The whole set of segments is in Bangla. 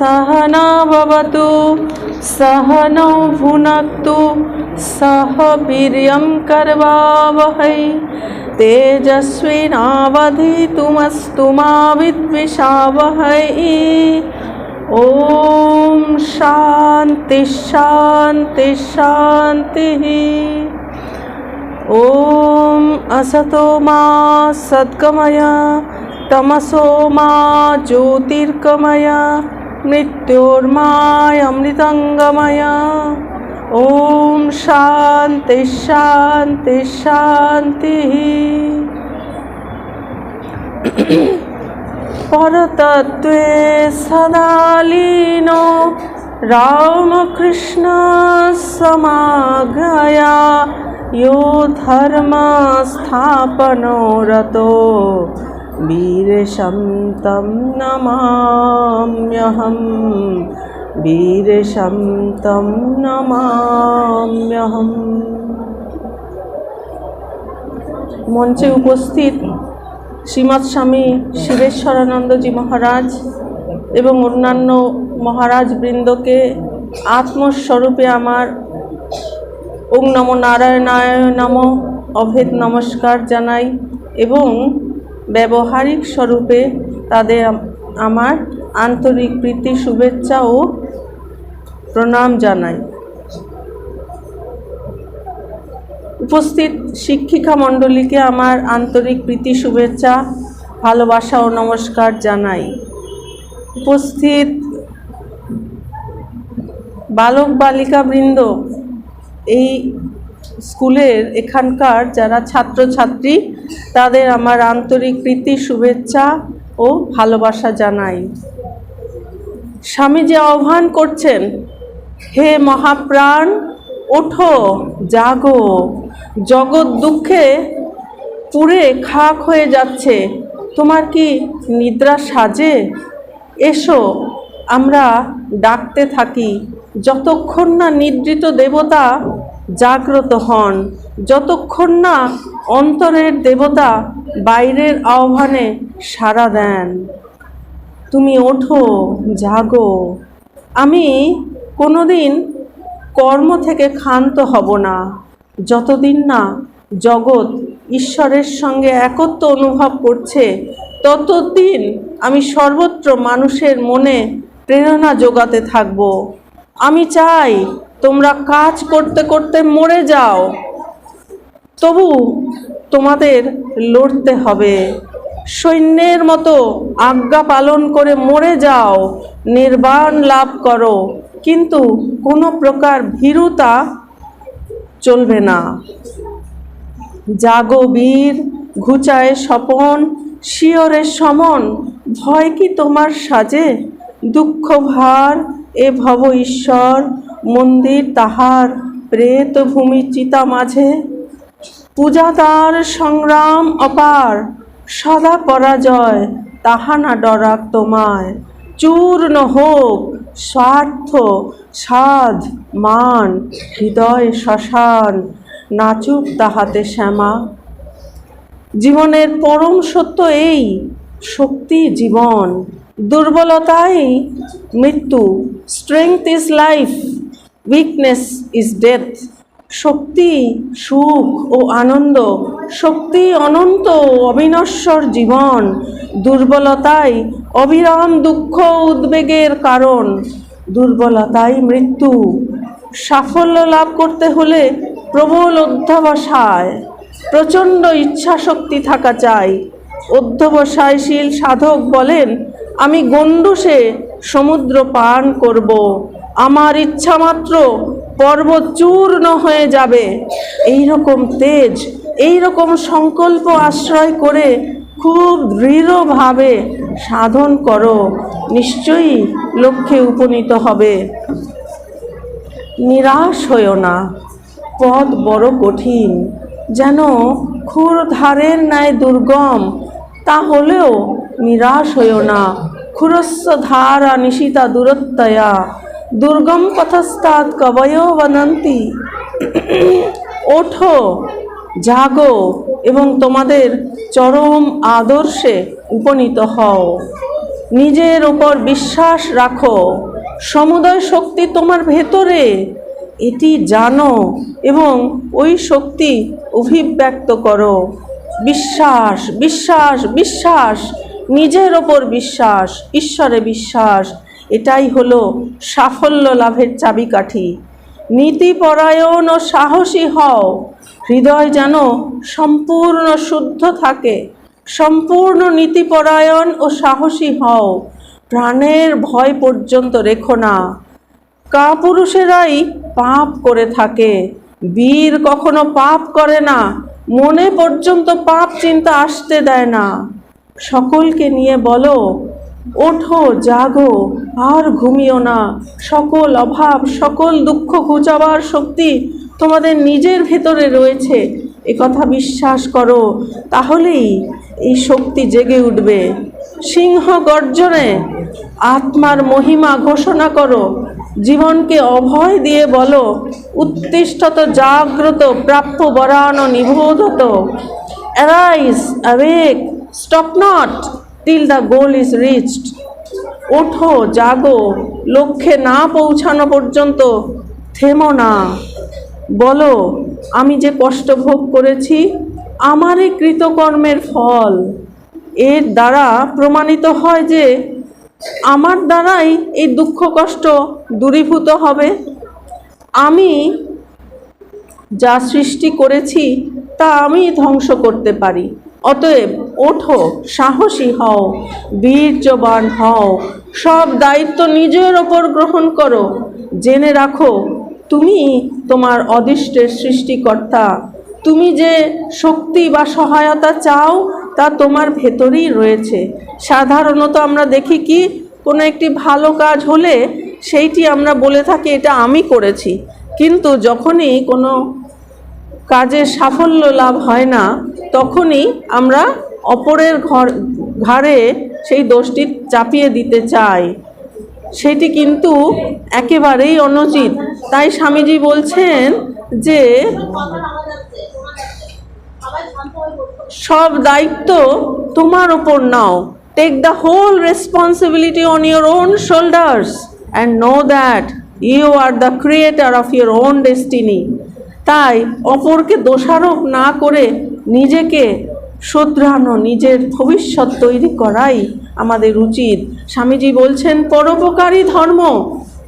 सहना भवतु सहनौ भुनक्तु सह वीर्यं करवावहै। विद्विषावहै। ॐ शान्ति शान्ति, शान्तिः। ॐ असतो मा सद्गमय, तमसो मा ज्योतिर्गमय। मृत्योर्मायमृतङ्गमय ॐ शान्ति शान्ति शान्तिः परतत्त्वे सदा लीनो रामकृष्णसमागया यो धर्मस्थापनो रतो वीरशं तं नमाम्यहम् वीरशं तं নমাম্যহম মঞ্চে উপস্থিত শ্রীমৎ স্বামী শিবেশ্বরানন্দজি মহারাজ এবং অন্যান্য মহারাজ বৃন্দকে আত্মস্বরূপে আমার ওং নম নারায়ণায় নম অভেদ নমস্কার জানাই এবং ব্যবহারিক স্বরূপে তাদের আমার আন্তরিক প্রীতি, শুভেচ্ছা ও প্রণাম জানাই। উপস্থিত শিক্ষিকা মণ্ডলীকে আমার আন্তরিক প্রীতি, শুভেচ্ছা, ভালোবাসা ও নমস্কার জানাই। উপস্থিত বালক বালিকা বৃন্দ, এই স্কুলের এখানকার যারা ছাত্রছাত্রী তাদের আমার আন্তরিক প্রীতি, শুভেচ্ছা ও ভালোবাসা জানাই। স্বামী যে আহ্বান করছেন, হে মহাপ্রাণ, ওঠো, জাগো। জগৎ দুঃখে পুড়ে খাক হয়ে যাচ্ছে। তোমার কি নিদ্রা সাজে? এসো, আমরা ডাকতে থাকি। যতক্ষণ না নিদ্রিত দেবতা জাগ্রত হন। যতক্ষণ না অন্তরের দেবতা বাইরের আহ্বানে সাড়া দেন। তুমি ওঠো, জাগো। আমি কোনোদিন কর্ম থেকে ক্ষান্ত হব না। যতদিন না জগৎ ঈশ্বরের সঙ্গে একত্ব অনুভব করছে, ততদিন আমি সর্বত্র মানুষের মনে প্রেরণা যোগাতে থাকব। আমি চাই তোমরা কাজ করতে করতে মরে যাও। তবু তোমাদের লড়তে হবে। সৈন্যের মতো আজ্ঞা পালন করে মরে যাও। নির্বাণ লাভ করো। কিন্তু কোনো প্রকার ভীরুতা চলবে না। জাগো বীর, ঘুচায় স্বপন, শিয়রের সমন। ভয় কি তোমার সাজে? দুঃখ ভার এ ভব ঈশ্বর, মন্দির তাহার প্রেত ভূমি চিতা মাঝে। পূজাতার সংগ্রাম অপার, সদা পরাজয়, তাহা না ডরাক তোমায়। চূর্ণ হোক, স্বার্থ সাধ মান, হৃদয় শ্মশান, নাচুক তাহাতে শ্যামা। জীবনের পরম সত্য এই, শক্তি জীবন। দুর্বলতাই মৃত্যু strength is life weakness is death শক্তি সুখ ও আনন্দ, শক্তি অনন্ত অবিনশ্বর জীবন, দুর্বলতাই অবিরাম দুঃখ উদ্বেগের কারণ, দুর্বলতাই মৃত্যু। সাফল্য লাভ করতে হলে প্রবল অধ্যবসায়, প্রচণ্ড ইচ্ছা শক্তি থাকা চাই। অধ্যবসায়শীল সাধক বলেন আমি গণ্ডুসে সমুদ্র পান করব। আমার ইচ্ছা মাত্র পর্বত চূর্ণ হয়ে যাবে। এই রকম তেজ এই রকম সংকল্প আশ্রয় করে খুব দৃঢ়ভাবে সাধন করো। নিশ্চয়ই লক্ষ্যে উপনীত হবে। নিরাশ হইও না। পথ বড় কঠিন। যেন খুর ধারের ন্যায় দুর্গম তা হলেও নিরাশ হইও না ক্ষুরস্ব ধারা নিশিতা দূরত্বয়া দুর্গম পথস্তাৎ কবয় বনন্তি ওঠো, জাগো এবং তোমাদের চরম আদর্শে উপনীত হও। নিজের ওপর বিশ্বাস রাখো। সমুদয় শক্তি তোমার ভেতরে। এটি জানো এবং ওই শক্তি অভিব্যক্ত করো। বিশ্বাস বিশ্বাস বিশ্বাস নিজের ওপর বিশ্বাস, ঈশ্বরে বিশ্বাস, এটাই হলো সাফল্য লাভের চাবিকাঠি। নীতিপরায়ণ ও সাহসী হও, হৃদয় যেন সম্পূর্ণ শুদ্ধ থাকে। সম্পূর্ণ নীতিপরায়ণ ও সাহসী হও, প্রাণের ভয় পর্যন্ত রেখো না। কাপুরুষেরাই পাপ করে থাকে, বীর কখনো পাপ করে না, মনে পর্যন্ত পাপ চিন্তা আসতে দেয় না। সকলকে নিয়ে বলো, ওঠো, জাগো, আর ঘুমিও না। সকল অভাব, সকল দুঃখ ঘুচাবার শক্তি তোমাদের নিজের ভেতরে রয়েছে। কথা বিশ্বাস করো, তাহলেই এই শক্তি জেগে উঠবে। সিংহ গর্জনে আত্মার মহিমা ঘোষণা করো। জীবনকে অভয় দিয়ে বলো উত্তিষ্ঠত জাগ্রত প্রাপ্য বরান, Nibodhata. Arise awake stop not till the goal is reached ওঠো, জাগো, লক্ষ্যে না পৌঁছানো পর্যন্ত থেমো না। বলো, আমি যে কষ্ট ভোগ করেছি, আমারই কৃতকর্মের ফল। এর দ্বারা প্রমাণিত হয় যে, আমার দ্বারাই এই দুঃখ কষ্ট দূরীভূত হবে। আমি যা সৃষ্টি করেছি, তা আমি ধ্বংস করতে পারি। অতএব ওঠো, সাহসী হও, বীর্যবান হও। সব দায়িত্ব নিজের ওপর গ্রহণ করো। জেনে রাখো, তুমি তোমার অদৃষ্টের সৃষ্টিকর্তা। তুমি যে শক্তি বা সহায়তা চাও, তা তোমার ভেতরেই রয়েছে। সাধারণত আমরা দেখি কি, কোনো একটি ভালো কাজ হলে সেইটি আমরা বলে থাকি, এটা আমি করেছি। কিন্তু যখনই কোনো কাজের সাফল্য লাভ হয় না, তখনই আমরা অপরের ঘর, ঘাড়ে সেই দোষটি চাপিয়ে দিতে চাই। সেটি কিন্তু একেবারেই অনুচিত। তাই স্বামীজি বলছেন যে, সব দায়িত্ব তোমার ওপর নাও। Take the whole responsibility on your own shoulders and know that you are the creator of your own destiny তাই অপরকে দোষারোপ না করে নিজেকে শোধরানো, নিজের ভবিষ্যৎ তৈরি করাই আমাদের উচিত। স্বামীজি বলছেন, পরোপকারী ধর্ম,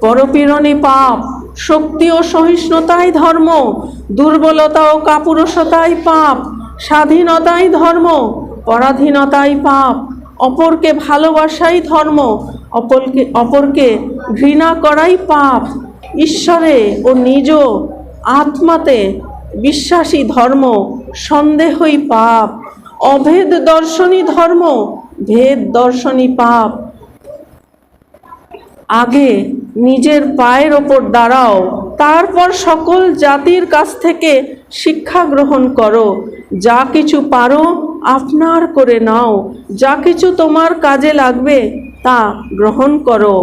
পরপীড়নে পাপ, শক্তি ও সহিষ্ণুতাই ধর্ম, দুর্বলতা ও কাপুরুষতাই পাপ, স্বাধীনতাই ধর্ম, পরাধীনতাই পাপ, অপরকে ভালোবাসাই ধর্ম অপরকে অপরকে ঘৃণা করাই পাপ। ঈশ্বরে ও নিজ আত্মাতে বিশ্বাসী ধর্ম, সন্দেহই পাপ, অভেদ দর্শনী ধর্ম, ভেদ দর্শনী পাপ। আগে নিজের পায়ের ওপর দাঁড়াও, তারপর সকল জাতির কাছ থেকে শিক্ষা গ্রহণ করো। যা কিছু পারো আপনার করে নাও, যা কিছু তোমার কাজে লাগবে তা গ্রহণ করো।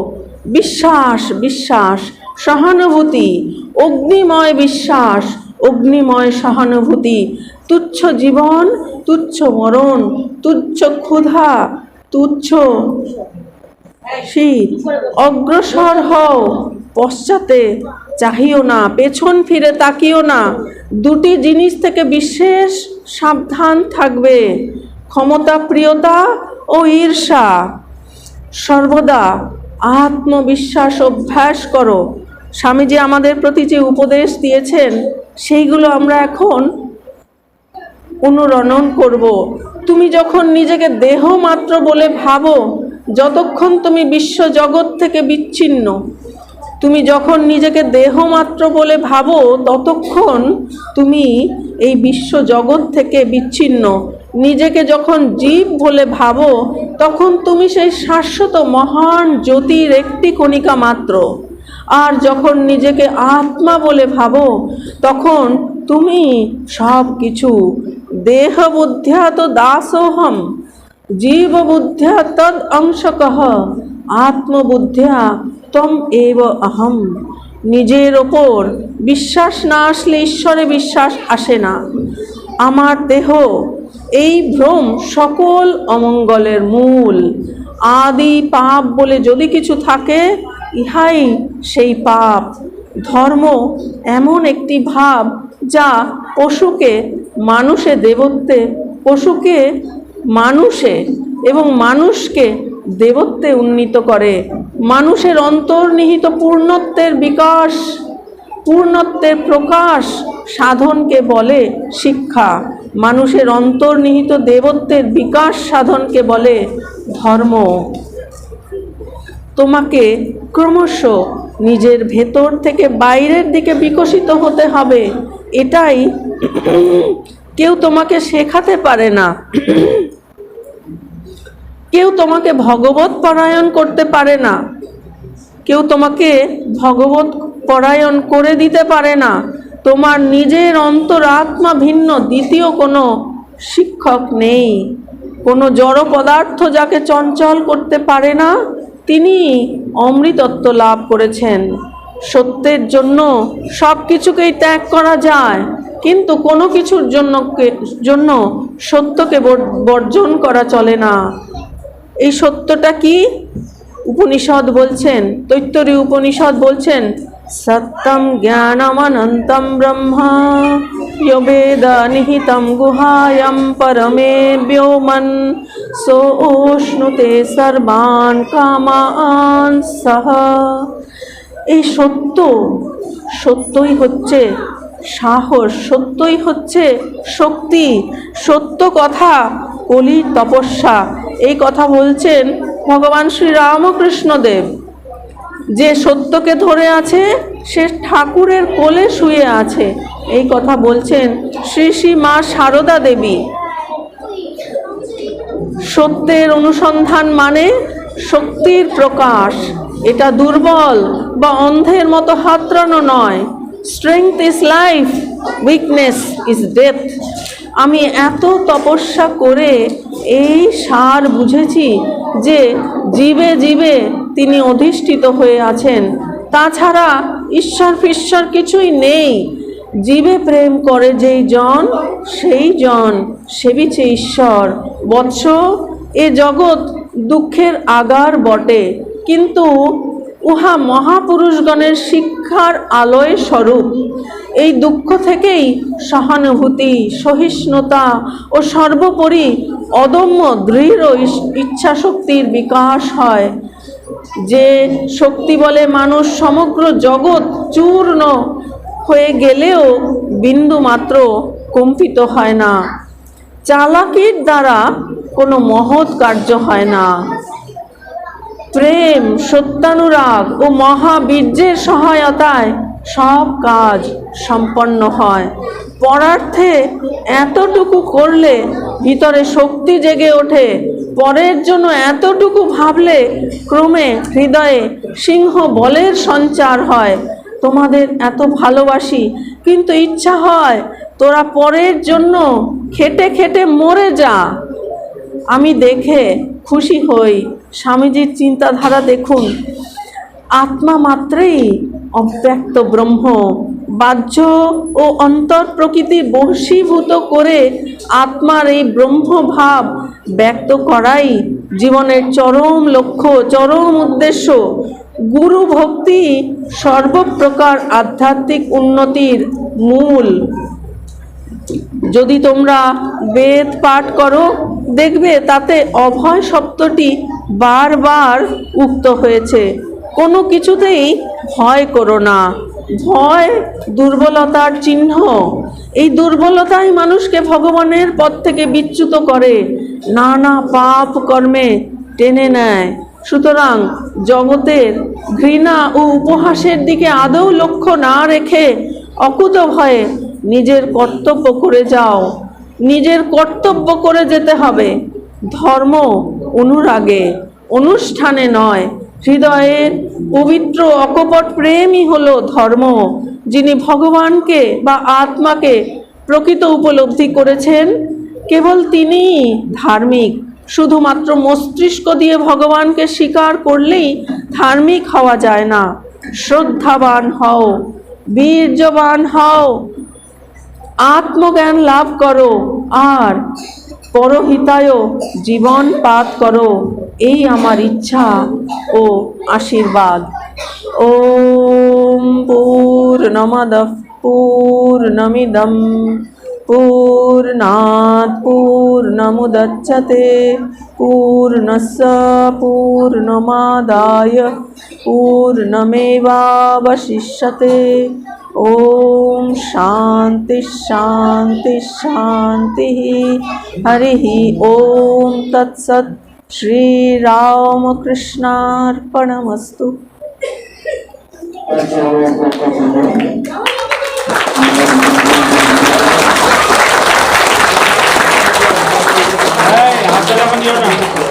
বিশ্বাস বিশ্বাস সহানুভূতি, অগ্নিময় বিশ্বাস, অগ্নিময় সহানুভূতি, তুচ্ছ জীবন, তুচ্ছ মরণ, তুচ্ছ ক্ষুধা, তুচ্ছ শীত, অগ্রসর হও, পশ্চাতে চাহিও না, পেছন ফিরে তাকিও না, দুটি জিনিস থেকে বিশেষ সাবধান থাকবে, ক্ষমতা, প্রিয়তা ও ঈর্ষা। সর্বদা আত্মবিশ্বাস অভ্যাস করো স্বামীজি আমাদের প্রতি যে উপদেশ দিয়েছেন, সেইগুলো আমরা এখন অনুরণন করব। তুমি যখন নিজেকে দেহ মাত্র বলে ভাবো, যতক্ষণ তুমি বিশ্ব জগৎ থেকে বিচ্ছিন্ন, তুমি যখন নিজেকে দেহ মাত্র বলে ভাবো, ততক্ষণ তুমি এই বিশ্ব জগৎ থেকে বিচ্ছিন্ন। নিজেকে যখন জীব বলে ভাবো, তখন তুমি সেই শাশ্বত মহান জ্যোতির একটি কণিকা মাত্র। আর যখন নিজেকে আত্মা বলে ভাবো, তখন তুমি সব কিছু দেহ বুদ্ধ্যা তো দাসোহম জীব বুদ্ধ্যা তদ অংশকহ আত্মবুদ্ধ্যা তম এব অহম। নিজের ওপর বিশ্বাস না আসলে ঈশ্বরে বিশ্বাস আসে না। আমার দেহ, এই ভ্রম সকল অমঙ্গলের মূল। আদি পাপ বলে যদি কিছু থাকে ইহাই সেই পাপ। ধর্ম এমন একটি ভাব যা পশুকে, মানুষে দেবত্বে, পশুকে, মানুষে এবং মানুষকে দেবত্বে উন্নীত করে। মানুষের অন্তর্নিহিত পূর্ণত্বের বিকাশ, পূর্ণত্বের প্রকাশ সাধনকে বলে শিক্ষা। মানুষের অন্তর্নিহিত দেবত্বের বিকাশ সাধনকে বলে ধর্ম। তোমাকে ক্রমশ নিজের ভেতর থেকে বাইরের দিকে বিকশিত হতে হবে। এটাই কেউ তোমাকে শেখাতে পারে না। কেউ তোমাকে ভগবত পরায়ণ করতে পারে না। কেউ তোমাকে ভগবত পরায়ণ করে দিতে পারে না। তোমার নিজের অন্তরাত্মা ভিন্ন, দ্বিতীয় কোনো শিক্ষক নেই। কোনো জড় পদার্থ যাকে চঞ্চল করতে পারে না। তিনি অমৃতত্ব লাভ করেছেন। সত্যের জন্য সব কিছুকেই ত্যাগ করা যায়, কিন্তু কোনো কিছুর জন্য জন্য সত্যকে বর্জন করা চলে না। এই সত্যটা কি? উপনিষদ বলছেন, তৈত্তরী উপনিষদ বলছেন, সত্যম জ্ঞানমনন্তম ব্রহ্মা। বেদ নিহিতম গুহায়াম পরমে ব্যোমন সোষ্ণুতে সর্বান কামান সহ এই সত্য, সত্যই হচ্ছে সাহস, সত্যই হচ্ছে শক্তি। সত্য কথা কলির তপস্যা। এই কথা বলছেন ভগবান শ্রী রামকৃষ্ণদেব যে সত্যকে ধরে আছে সে ঠাকুরের কোলে শুয়ে আছে। এই কথা বলছেন শ্রী শ্রী মা সারদা দেবী। সত্যের অনুসন্ধান মানে শক্তির প্রকাশ। এটা দুর্বল বা অন্ধের মতো হাতড়ানো নয়। Strength is life weakness is death আমি এত তপস্যা করে এই সার বুঝেছি যে জীবে জীবে তিনি অধিষ্ঠিত হয়ে আছেন। তাছাড়া ঈশ্বর ফিশ্বর কিছুই নেই। জীবে প্রেম করে যেই জন, সেই জন সেবিছে ঈশ্বর। বৎস, এ জগৎ দুঃখের আগার বটে, কিন্তু উহা মহাপুরুষগণের শিক্ষার আলোয় স্বরূপ। এই দুঃখ থেকেই সহানুভূতি, সহিষ্ণুতা ও সর্বোপরি অদম্য দৃঢ় ইচ্ছাশক্তির বিকাশ হয়। যে শক্তি বলে মানুষ সমগ্র জগৎ চূর্ণ হয়ে গেলেও বিন্দু মাত্র কম্পিত হয় না। চালাকির দ্বারা কোনো মহৎ কার্য হয় না। প্রেম, সত্যানুরাগ ও মহাবীর্যের সহায়তায় সব কাজ সম্পন্ন হয়। পরার্থে এতটুকু করলে ভিতরে শক্তি জেগে ওঠে পরের জন্য এতটুকু ভাবলে ক্রমে হৃদয়ে সিংহ বলের সঞ্চার হয়। তোমাদের এত ভালোবাসি, কিন্তু ইচ্ছা হয় তোরা পরের জন্য খেটে খেটে মরে যা। আমি দেখে খুশি হই। স্বামীজির চিন্তাধারা দেখুন। আত্মা মাত্রেই অব্যক্ত ব্রহ্ম। বাহ্য ও অন্তর প্রকৃতি বশীভূত করে আত্মার এই ব্রহ্মভাব ব্যক্ত করাই জীবনের চরম লক্ষ্য, চরম উদ্দেশ্য। গুরু ভক্তি সর্বপ্রকার আধ্যাত্মিক উন্নতির মূল। যদি তোমরা বেদ পাঠ করো, দেখবে তাতে অভয় শব্দটি বারবার উক্ত হয়েছে। কোনো কিছুতেই ভয় করো না। ভয়, দুর্বলতার চিহ্ন। এই দুর্বলতাই মানুষকে ভগবানের পথ থেকে বিচ্যুত করে। নানা পাপ কর্মে টেনে নেয়। সুতরাং জগতের ঘৃণা ও উপহাসের দিকে আদৌ লক্ষ্য না রেখে অকুত ভয়ে নিজের কর্তব্য করে যাও। নিজের কর্তব্য করে যেতে হবে। ধর্ম অনুরাগে, অনুষ্ঠানে নয় হৃদয়ের পবিত্র অকপট প্রেমই হলো ধর্ম, যিনি ভগবানকে বা আত্মাকে প্রকৃত উপলব্ধি করেছেন। কেবল তিনিই ধার্মিক, শুধুমাত্র মস্তিষ্ক দিয়ে ভগবানকে স্বীকার করলেই ধার্মিক হওয়া যায় না। শ্রদ্ধাবান হও, বীর্যবান হও, আত্মজ্ঞান লাভ করো, আর পরহিতায় জীবন পাত করো এই আমার ইচ্ছা ও আশীর্বাদ। ও পূর্ণমদ পূর্ণমিদম। पूर्णात् पूर्णमुदच्छते। पूर्णस्य पूर्णमादाय पूर्णमेवावशिष्यते। ॐ शान्तिः। हरिः ॐ तत्सत्। श्रीरामकृष्णार्पणमस्तु। Thank you. Até a manhã.